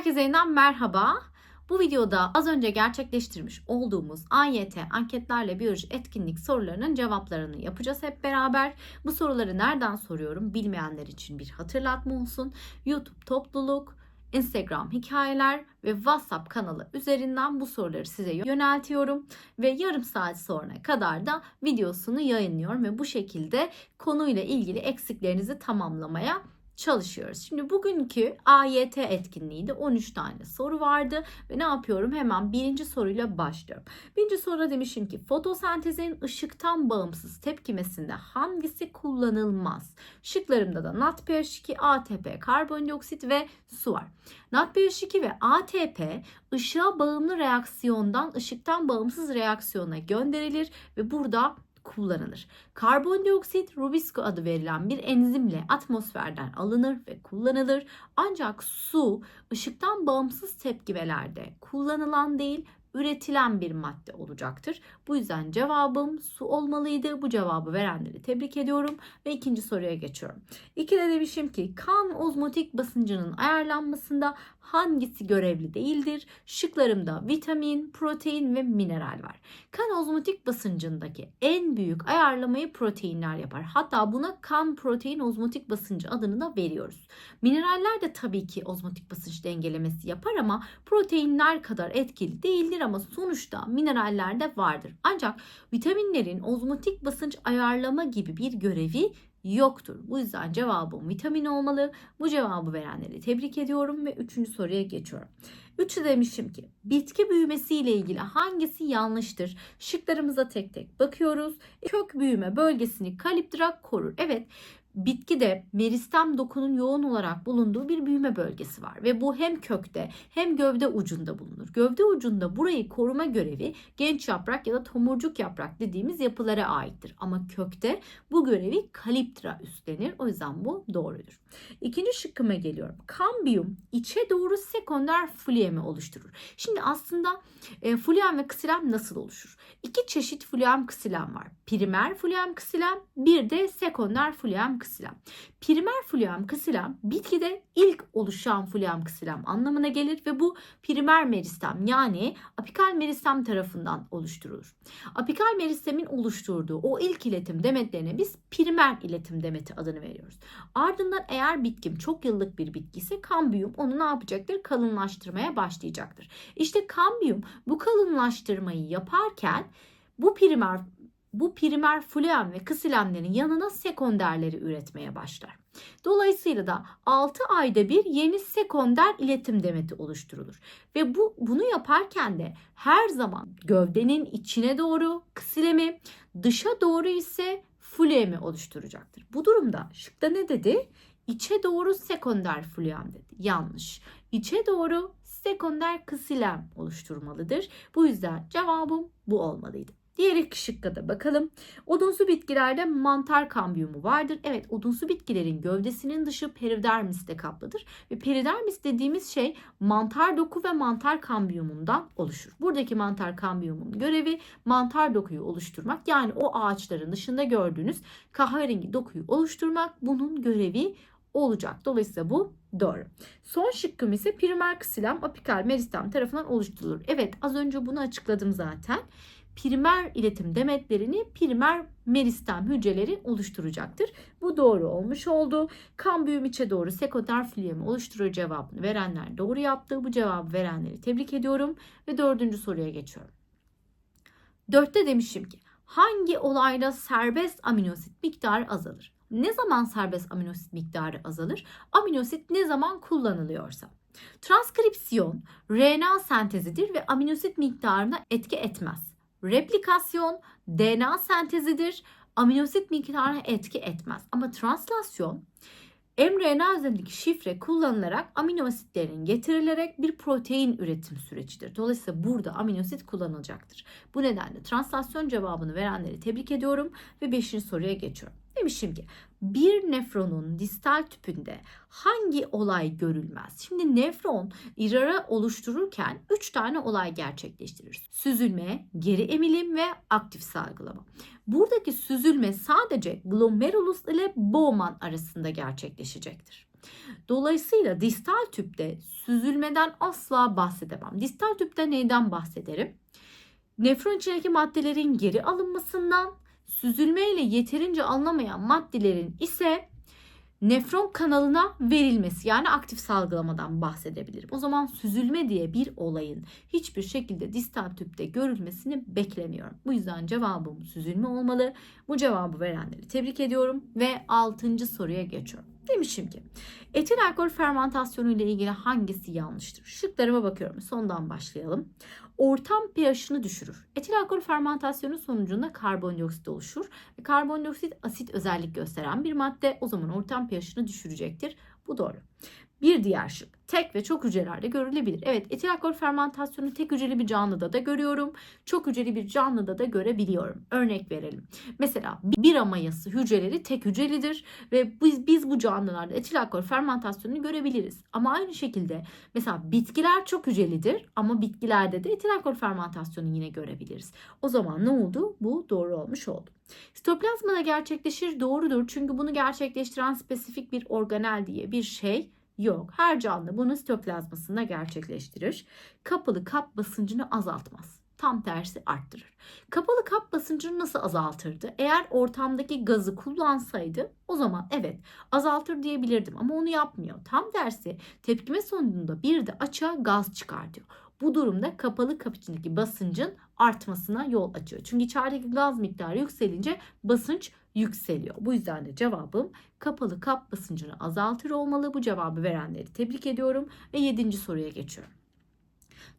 Herkese yeniden merhaba. Bu videoda az önce gerçekleştirmiş olduğumuz AYT anketlerle biyoloji etkinlik sorularının cevaplarını yapacağız hep beraber. Bu soruları nereden soruyorum bilmeyenler için bir hatırlatma olsun. YouTube topluluk, Instagram hikayeler ve WhatsApp kanalı üzerinden bu soruları size yöneltiyorum ve yarım saat sonra kadar da videosunu yayınlıyorum ve bu şekilde konuyla ilgili eksiklerinizi tamamlamaya çalışıyoruz. Şimdi bugünkü AYT etkinliğinde 13 tane soru vardı ve ne yapıyorum? Hemen birinci soruyla başlıyorum. Birinci soruda demişim ki fotosentezin ışıktan bağımsız tepkimesinde hangisi kullanılmaz? Şıklarımda da NADPH2, ATP, karbondioksit ve su var. NADPH2 ve ATP ışığa bağımlı reaksiyondan ışıktan bağımsız reaksiyona gönderilir ve burada kullanılır. Karbondioksit rubisco adı verilen bir enzimle atmosferden alınır ve kullanılır. Ancak su ışıktan bağımsız tepkimelerde kullanılan değil üretilen bir madde olacaktır. Bu yüzden cevabım su olmalıydı. Bu cevabı verenleri tebrik ediyorum ve ikinci soruya geçiyorum. İkide demişim ki kan ozmotik basıncının ayarlanmasında hangisi görevli değildir? Şıklarımda vitamin, protein ve mineral var. Kan ozmotik basıncındaki en büyük ayarlamayı proteinler yapar. Hatta buna kan protein ozmotik basıncı adını da veriyoruz. Mineraller de tabii ki ozmotik basınç dengelemesi yapar ama proteinler kadar etkili değildir ama sonuçta mineraller de vardır. Ancak vitaminlerin ozmotik basınç ayarlama gibi bir görevi yoktur. Bu yüzden cevabım vitamin olmalı. Bu cevabı verenleri tebrik ediyorum ve üçüncü soruya geçiyorum. Üçü demişim ki bitki büyümesiyle ilgili hangisi yanlıştır? Şıklarımıza tek tek bakıyoruz. Kök büyüme bölgesini kalipdra korur. Evet bitkide meristem dokunun yoğun olarak bulunduğu bir büyüme bölgesi var ve bu hem kökte hem gövde ucunda bulunur. Gövde ucunda burayı koruma görevi genç yaprak ya da tomurcuk yaprak dediğimiz yapılara aittir. Ama kökte bu görevi kaliptra üstlenir. O yüzden bu doğrudur. İkinci şıkkıma geliyorum. Kambiyum içe doğru sekonder fluemi oluşturur. Şimdi aslında e, fluem ve ksilem nasıl oluşur? İki çeşit fluem ksilem var. Primer fluem ksilem bir de sekonder fluem ksilem. Primer fluem ksilem bitkide ilk oluşan fluem ksilem anlamına gelir ve bu primer meristem yani apikal meristem tarafından oluşturulur. Apikal meristemin oluşturduğu o ilk iletim demetlerine biz primer iletim demeti adını veriyoruz. Ardından eğer bitkim çok yıllık bir bitki ise kambiyum onu ne yapacaktır? Kalınlaştırmaya başlayacaktır. İşte kambiyum bu kalınlaştırmayı yaparken bu primer bu primer fluem ve kısilemlerin yanına sekonderleri üretmeye başlar. Dolayısıyla da 6 ayda bir yeni sekonder iletim demeti oluşturulur. Ve bu bunu yaparken de her zaman gövdenin içine doğru kısilemi, dışa doğru ise fluemi oluşturacaktır. Bu durumda şıkta ne dedi? İçe doğru sekonder fluem dedi. Yanlış. İçe doğru sekonder kısilem oluşturmalıdır. Bu yüzden cevabım bu olmalıydı. Diğer iki şıkka bakalım. Odunsu bitkilerde mantar kambiyumu vardır. Evet odunsu bitkilerin gövdesinin dışı peridermisle kaplıdır. Ve peridermis dediğimiz şey mantar doku ve mantar kambiyumundan oluşur. Buradaki mantar kambiyumun görevi mantar dokuyu oluşturmak. Yani o ağaçların dışında gördüğünüz kahverengi dokuyu oluşturmak bunun görevi olacak. Dolayısıyla bu doğru. Son şıkkım ise primer ksilem apikal meristem tarafından oluşturulur. Evet az önce bunu açıkladım zaten primer iletim demetlerini primer meristem hücreleri oluşturacaktır. Bu doğru olmuş oldu. Kan büyüm içe doğru sekonder fluemi oluşturur cevabını verenler doğru yaptı. Bu cevabı verenleri tebrik ediyorum ve dördüncü soruya geçiyorum. Dörtte demişim ki hangi olayda serbest aminosit miktarı azalır? Ne zaman serbest aminosit miktarı azalır? Aminosit ne zaman kullanılıyorsa. Transkripsiyon RNA sentezidir ve aminosit miktarına etki etmez. Replikasyon DNA sentezidir. Aminosit miktarına etki etmez. Ama translasyon mRNA üzerindeki şifre kullanılarak amino asitlerin getirilerek bir protein üretim sürecidir. Dolayısıyla burada aminosit kullanılacaktır. Bu nedenle translasyon cevabını verenleri tebrik ediyorum ve 5. soruya geçiyorum. Demişim ki bir nefronun distal tüpünde hangi olay görülmez? Şimdi nefron irara oluştururken 3 tane olay gerçekleştirir. Süzülme, geri emilim ve aktif salgılama. Buradaki süzülme sadece glomerulus ile Bowman arasında gerçekleşecektir. Dolayısıyla distal tüpte süzülmeden asla bahsedemem. Distal tüpte neyden bahsederim? Nefron içindeki maddelerin geri alınmasından, süzülmeyle yeterince alınamayan maddelerin ise nefron kanalına verilmesi yani aktif salgılamadan bahsedebilirim. O zaman süzülme diye bir olayın hiçbir şekilde distal tüpte görülmesini beklemiyorum. Bu yüzden cevabım süzülme olmalı. Bu cevabı verenleri tebrik ediyorum ve 6. soruya geçiyorum. Demişim ki etil alkol fermentasyonu ile ilgili hangisi yanlıştır? Şıklarıma bakıyorum. Sondan başlayalım. Ortam pH'ını düşürür. Etil alkol fermentasyonu sonucunda karbondioksit oluşur. Ve karbondioksit asit özellik gösteren bir madde. O zaman ortam pH'ını düşürecektir. Bu doğru. Bir diğer şık. Tek ve çok hücrelerde görülebilir. Evet etil alkol fermentasyonu tek hücreli bir canlıda da görüyorum. Çok hücreli bir canlıda da görebiliyorum. Örnek verelim. Mesela bira mayası hücreleri tek hücrelidir ve biz, biz bu canlılarda etil alkol fermentasyonunu görebiliriz. Ama aynı şekilde mesela bitkiler çok hücrelidir ama bitkilerde de etil alkol fermentasyonu yine görebiliriz. O zaman ne oldu? Bu doğru olmuş oldu. Sitoplazmada gerçekleşir doğrudur çünkü bunu gerçekleştiren spesifik bir organel diye bir şey yok. Her canlı bunu sitoplazmasında gerçekleştirir. Kapalı kap basıncını azaltmaz. Tam tersi arttırır. Kapalı kap basıncını nasıl azaltırdı? Eğer ortamdaki gazı kullansaydı o zaman evet azaltır diyebilirdim ama onu yapmıyor. Tam tersi tepkime sonucunda bir de açığa gaz çıkartıyor. Bu durumda kapalı kap içindeki basıncın artmasına yol açıyor. Çünkü içerideki gaz miktarı yükselince basınç yükseliyor. Bu yüzden de cevabım kapalı kap basıncını azaltır olmalı. Bu cevabı verenleri tebrik ediyorum ve 7. soruya geçiyorum.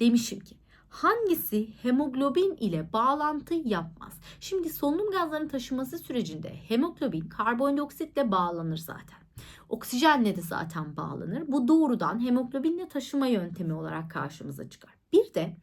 Demişim ki hangisi hemoglobin ile bağlantı yapmaz? Şimdi solunum gazlarının taşıması sürecinde hemoglobin karbondioksitle bağlanır zaten. Oksijenle de zaten bağlanır. Bu doğrudan hemoglobinle taşıma yöntemi olarak karşımıza çıkar. Bir de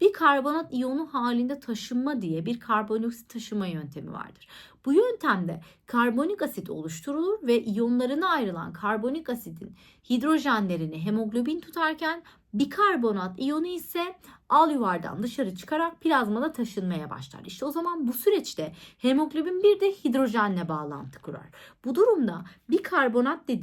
bir karbonat iyonu halinde taşınma diye bir karbondioksit taşıma yöntemi vardır. Bu yöntemde karbonik asit oluşturulur ve iyonlarına ayrılan karbonik asitin hidrojenlerini hemoglobin tutarken bikarbonat iyonu ise al yuvardan dışarı çıkarak plazmada taşınmaya başlar. İşte o zaman bu süreçte hemoglobin bir de hidrojenle bağlantı kurar. Bu durumda bikarbonat dediğimiz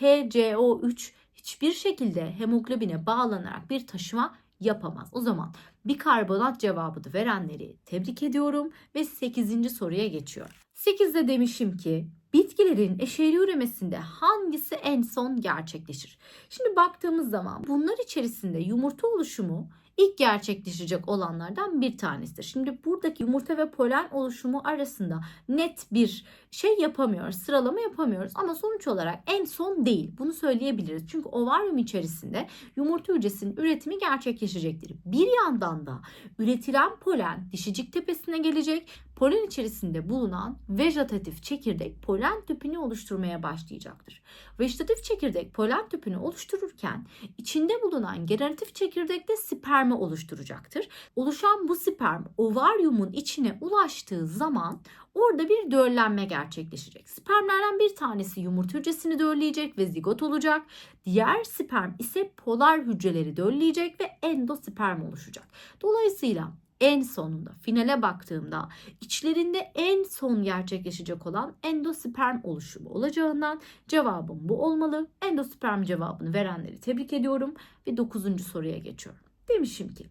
HCO3 hiçbir şekilde hemoglobine bağlanarak bir taşıma yapamaz. O zaman bikarbonat cevabını verenleri tebrik ediyorum ve 8. soruya geçiyorum. 8'de demişim ki bitkilerin eşeğli üremesinde hangisi en son gerçekleşir? Şimdi baktığımız zaman bunlar içerisinde yumurta oluşumu ilk gerçekleşecek olanlardan bir tanesidir. Şimdi buradaki yumurta ve polen oluşumu arasında net bir şey yapamıyoruz, sıralama yapamıyoruz ama sonuç olarak en son değil. Bunu söyleyebiliriz. Çünkü ovaryum içerisinde yumurta hücresinin üretimi gerçekleşecektir. Bir yandan da üretilen polen dişicik tepesine gelecek. Polen içerisinde bulunan vejetatif çekirdek polen tüpünü oluşturmaya başlayacaktır. Vejetatif çekirdek polen tüpünü oluştururken içinde bulunan generatif çekirdek de spermi oluşturacaktır. Oluşan bu sperm ovaryumun içine ulaştığı zaman orada bir döllenme gerçekleşecek. Spermlerden bir tanesi yumurta hücresini dölleyecek ve zigot olacak. Diğer sperm ise polar hücreleri dölleyecek ve endosperm oluşacak. Dolayısıyla en sonunda finale baktığımda içlerinde en son gerçekleşecek olan endosperm oluşumu olacağından cevabım bu olmalı. Endosperm cevabını verenleri tebrik ediyorum ve 9. soruya geçiyorum. Demişim ki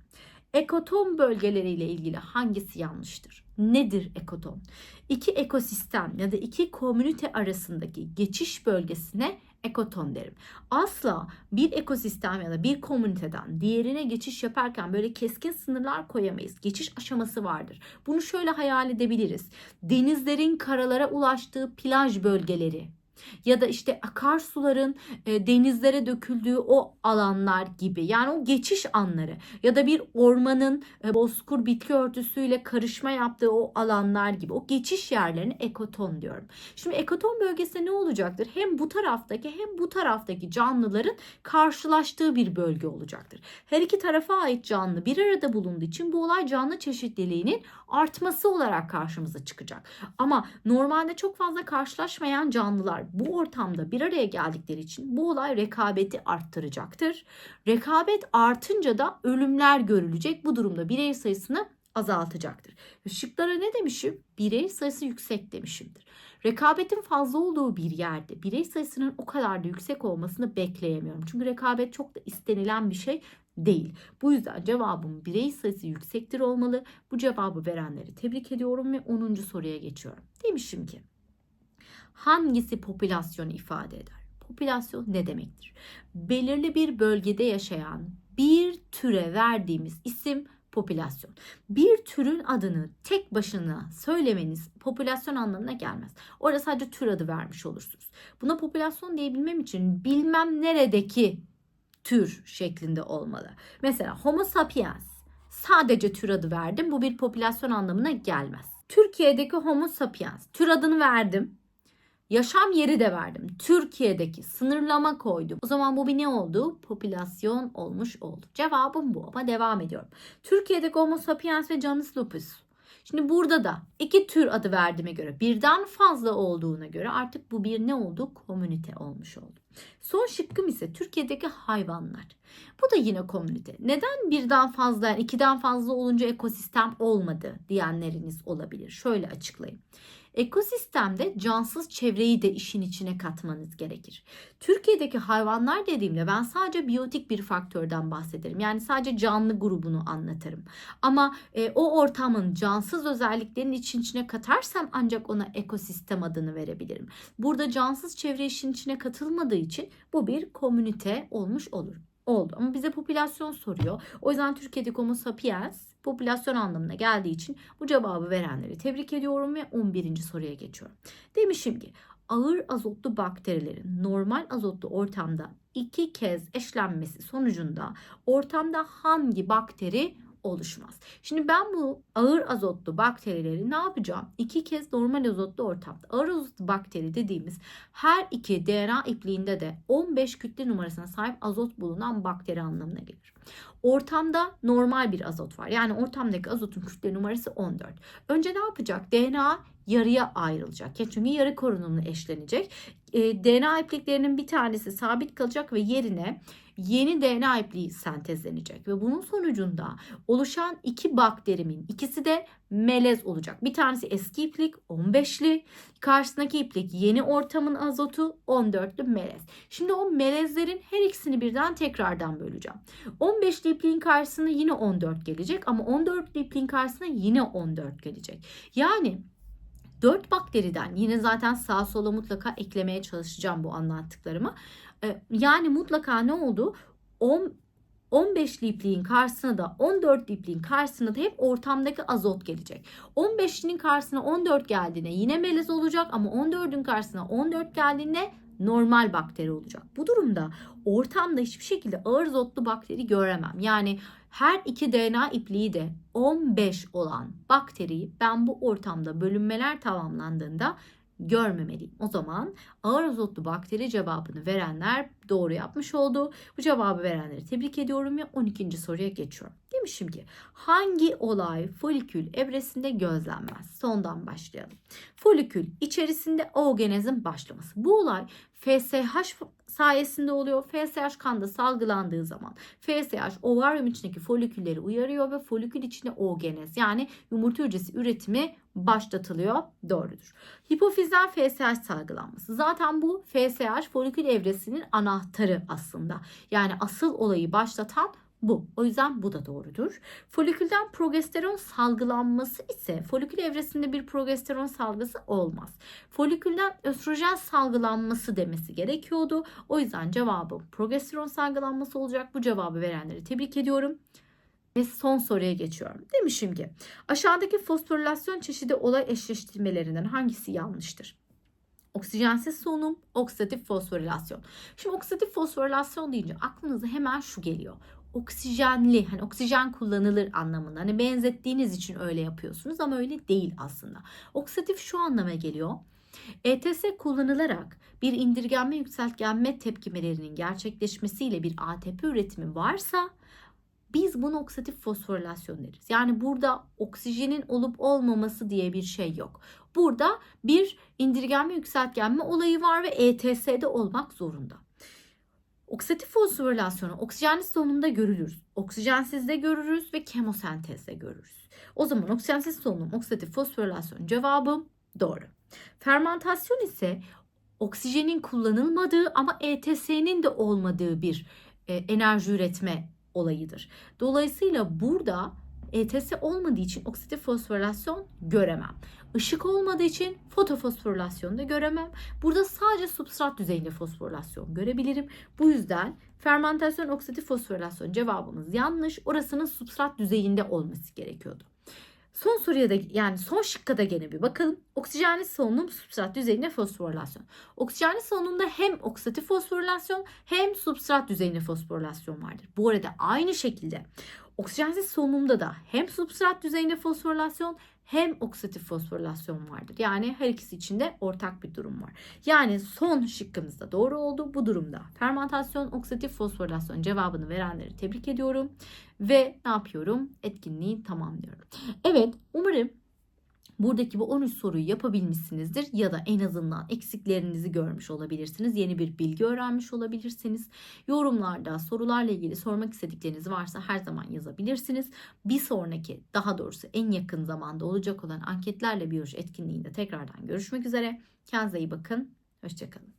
ekoton bölgeleriyle ilgili hangisi yanlıştır? Nedir ekoton? İki ekosistem ya da iki komünite arasındaki geçiş bölgesine ekoton derim. Asla bir ekosistem ya da bir komüniteden diğerine geçiş yaparken böyle keskin sınırlar koyamayız. Geçiş aşaması vardır. Bunu şöyle hayal edebiliriz. Denizlerin karalara ulaştığı plaj bölgeleri ya da işte akarsuların e, denizlere döküldüğü o alanlar gibi yani o geçiş anları ya da bir ormanın e, bozkur bitki örtüsüyle karışma yaptığı o alanlar gibi o geçiş yerlerine ekoton diyorum. Şimdi ekoton bölgesinde ne olacaktır? Hem bu taraftaki hem bu taraftaki canlıların karşılaştığı bir bölge olacaktır. Her iki tarafa ait canlı bir arada bulunduğu için bu olay canlı çeşitliliğinin artması olarak karşımıza çıkacak. Ama normalde çok fazla karşılaşmayan canlılar bu ortamda bir araya geldikleri için bu olay rekabeti arttıracaktır. Rekabet artınca da ölümler görülecek. Bu durumda birey sayısını azaltacaktır. Şıklara ne demişim? Birey sayısı yüksek demişimdir. Rekabetin fazla olduğu bir yerde birey sayısının o kadar da yüksek olmasını bekleyemiyorum. Çünkü rekabet çok da istenilen bir şey değil. Bu yüzden cevabım birey sayısı yüksektir olmalı. Bu cevabı verenleri tebrik ediyorum ve 10. soruya geçiyorum. Demişim ki hangisi popülasyonu ifade eder? Popülasyon ne demektir? Belirli bir bölgede yaşayan bir türe verdiğimiz isim popülasyon. Bir türün adını tek başına söylemeniz popülasyon anlamına gelmez. Orada sadece tür adı vermiş olursunuz. Buna popülasyon diyebilmem için bilmem neredeki tür şeklinde olmalı. Mesela Homo sapiens sadece tür adı verdim. Bu bir popülasyon anlamına gelmez. Türkiye'deki Homo sapiens tür adını verdim. Yaşam yeri de verdim. Türkiye'deki sınırlama koydum. O zaman bu bir ne oldu? Popülasyon olmuş oldu. Cevabım bu ama devam ediyorum. Türkiye'deki Homo sapiens ve Canis lupus. Şimdi burada da iki tür adı verdiğime göre birden fazla olduğuna göre artık bu bir ne oldu? Komünite olmuş oldu. Son şıkkım ise Türkiye'deki hayvanlar. Bu da yine komünite. Neden birden fazla, yani ikiden fazla olunca ekosistem olmadı diyenleriniz olabilir. Şöyle açıklayayım. Ekosistemde cansız çevreyi de işin içine katmanız gerekir. Türkiye'deki hayvanlar dediğimde ben sadece biyotik bir faktörden bahsederim. Yani sadece canlı grubunu anlatırım. Ama e, o ortamın cansız özelliklerini için içine katarsam ancak ona ekosistem adını verebilirim. Burada cansız çevre işin içine katılmadığı için bu bir komünite olmuş olur. Oldu ama bize popülasyon soruyor. O yüzden Türkiye'deki Homo sapiens popülasyon anlamına geldiği için bu cevabı verenleri tebrik ediyorum ve 11. soruya geçiyorum. Demişim ki ağır azotlu bakterilerin normal azotlu ortamda iki kez eşlenmesi sonucunda ortamda hangi bakteri oluşmaz. Şimdi ben bu ağır azotlu bakterileri ne yapacağım? İki kez normal azotlu ortamda. Ağır azotlu bakteri dediğimiz her iki DNA ipliğinde de 15 kütle numarasına sahip azot bulunan bakteri anlamına gelir. Ortamda normal bir azot var. Yani ortamdaki azotun kütle numarası 14. Önce ne yapacak? DNA yarıya ayrılacak. Ya çünkü yarı korunumlu eşlenecek. E, DNA ipliklerinin bir tanesi sabit kalacak ve yerine yeni DNA ipliği sentezlenecek ve bunun sonucunda oluşan iki bakterimin ikisi de melez olacak. Bir tanesi eski iplik 15'li, karşısındaki iplik yeni ortamın azotu 14'lü melez. Şimdi o melezlerin her ikisini birden tekrardan böleceğim. 15'li ipliğin karşısına yine 14 gelecek ama 14'lü ipliğin karşısına yine 14 gelecek. Yani 4 bakteriden yine zaten sağa sola mutlaka eklemeye çalışacağım bu anlattıklarımı. Ee, Yani mutlaka ne oldu? 10 15 ipliğin karşısına da 14 ipliğin karşısına da hep ortamdaki azot gelecek. 15'linin karşısına 14 geldiğinde yine melez olacak ama 14'ün karşısına 14 geldiğinde normal bakteri olacak. Bu durumda ortamda hiçbir şekilde ağır azotlu bakteri göremem. Yani her iki DNA ipliği de 15 olan bakteriyi ben bu ortamda bölünmeler tamamlandığında görmemeliyim. O zaman ağır azotlu bakteri cevabını verenler doğru yapmış oldu. Bu cevabı verenleri tebrik ediyorum ve 12. soruya geçiyorum. Demişim ki hangi olay folikül evresinde gözlenmez? Sondan başlayalım. Folikül içerisinde oogenezin başlaması. Bu olay FSH sayesinde oluyor. FSH kanda salgılandığı zaman FSH ovaryum içindeki folikülleri uyarıyor ve folikül içinde oogenez yani yumurta hücresi üretimi başlatılıyor. Doğrudur. Hipofizden FSH salgılanması. Zaten bu FSH folikül evresinin anahtarı aslında. Yani asıl olayı başlatan bu. O yüzden bu da doğrudur. Folikülden progesteron salgılanması ise folikül evresinde bir progesteron salgısı olmaz. Folikülden östrojen salgılanması demesi gerekiyordu. O yüzden cevabım progesteron salgılanması olacak. Bu cevabı verenleri tebrik ediyorum. Ve son soruya geçiyorum. Demişim ki aşağıdaki fosforilasyon çeşidi olay eşleştirmelerinden hangisi yanlıştır? Oksijensiz solunum, oksidatif fosforilasyon. Şimdi oksidatif fosforilasyon deyince aklınıza hemen şu geliyor. Oksijenli, hani oksijen kullanılır anlamında. Hani benzettiğiniz için öyle yapıyorsunuz ama öyle değil aslında. Oksidatif şu anlama geliyor. ETS kullanılarak bir indirgenme yükseltgenme tepkimelerinin gerçekleşmesiyle bir ATP üretimi varsa biz bunu oksidatif fosforilasyon deriz. Yani burada oksijenin olup olmaması diye bir şey yok. Burada bir indirgenme yükseltgenme olayı var ve ETS'de olmak zorunda. Oksidatif fosforilasyonu oksijenli solunumda görülür. Oksijensizde görürüz ve kemosentezde görürüz. O zaman oksijensiz solunum oksidatif fosforilasyon cevabım doğru. Fermantasyon ise oksijenin kullanılmadığı ama ETS'nin de olmadığı bir e, enerji üretme olayıdır. Dolayısıyla burada ETS olmadığı için oksidatif fosforilasyon göremem. Işık olmadığı için fotofosforilasyon da göremem. Burada sadece substrat düzeyinde fosforilasyon görebilirim. Bu yüzden fermentasyon oksidatif fosforilasyon cevabımız yanlış. Orasının substrat düzeyinde olması gerekiyordu. Son soruya da yani son şıkka da gene bir bakalım. Oksijenli solunum substrat düzeyinde fosforilasyon. Oksijenli solunumda hem oksidatif fosforilasyon hem substrat düzeyinde fosforilasyon vardır. Bu arada aynı şekilde oksijensiz solunumda da hem substrat düzeyinde fosforilasyon hem oksidatif fosforilasyon vardır. Yani her ikisi içinde ortak bir durum var. Yani son şıkkımızda doğru oldu. Bu durumda fermentasyon oksidatif fosforilasyon cevabını verenleri tebrik ediyorum. Ve ne yapıyorum? Etkinliği tamamlıyorum. Evet umarım buradaki bu 13 soruyu yapabilmişsinizdir ya da en azından eksiklerinizi görmüş olabilirsiniz. Yeni bir bilgi öğrenmiş olabilirsiniz. Yorumlarda sorularla ilgili sormak istedikleriniz varsa her zaman yazabilirsiniz. Bir sonraki daha doğrusu en yakın zamanda olacak olan anketlerle biyoloji etkinliğinde tekrardan görüşmek üzere. Kendinize iyi bakın. Hoşçakalın.